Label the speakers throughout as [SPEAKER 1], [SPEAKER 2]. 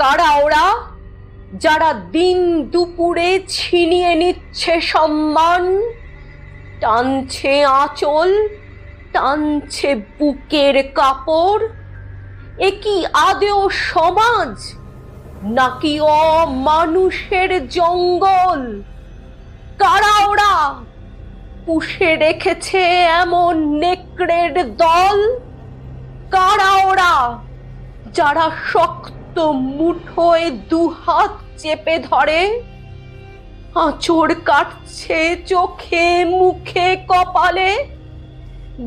[SPEAKER 1] কারা ওরা? যারা দিন দুপুরে ছিনিয়ে নিচ্ছে সম্মান, টানছে আঁচল, টানছে বুকের কাপড়, এ কি আদেও সমাজ নাকি অমানুষের জঙ্গল? কারা ওরা? পুষে রেখেছে এমন নেকড়ের দল? কারা ওরা? যারা শক্ত মুঠোয় দুহাত চেপে ধরে। আঁচড় কাটছে চোখে, মুখে, কপালে।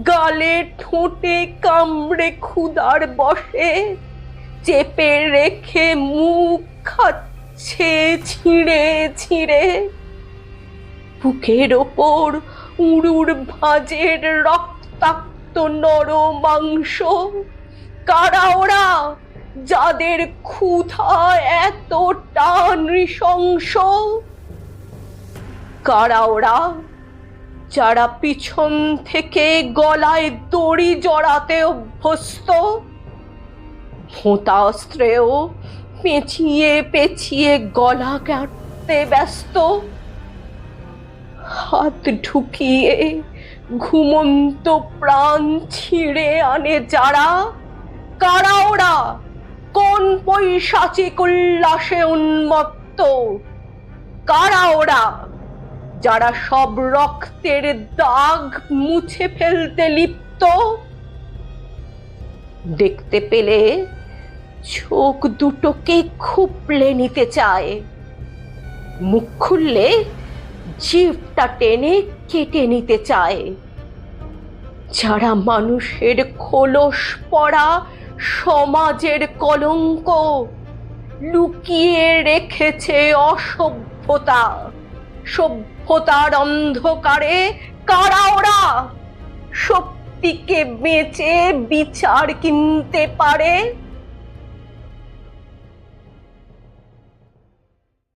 [SPEAKER 1] গালে ঠোঁটে কামড়ে ক্ষুদার বসে। চেপে রেখে মুখ খাচ্ছে ছিঁড়ে ছিঁড়ে। বুকের ওপর উড়ুর ভাঁজের রক্তাক্ত নর মাংস কারা ওরা? যাদের ক্ষুধা এতটা নৃশংস, কারা ওরা? যারা পিছন থেকে গলায় দড়ি জড়াতে অভ্যস্ত ভোঁতা অস্ত্রেও পেঁচিয়ে পেঁচিয়ে গলা কাটতে ব্যস্ত, হাত ঢুকিয়ে ঘুমন্ত প্রাণ ছিঁড়ে আনে যারা? কারা ওরা? পৈশাচিক উল্লাসে উন্মত্ত। কারা ওরা? যারা সব রক্তের দাগ মুছে ফেলতে লিপ্ত? দেখতে পেলে চোখ দুটোকে খুপলে নিতে চায়। মুখ খুললে জিভটা টেনে কেটে নিতে চায়। যারা মানুষের খোলস পড়া সমাজের কলঙ্ক লুকিয়ে রেখেছে অসভ্যতা। সভ্যতার অন্ধকারে কারা ওরা? শক্তিকে বেঁচে বিচার কিনতে পারে?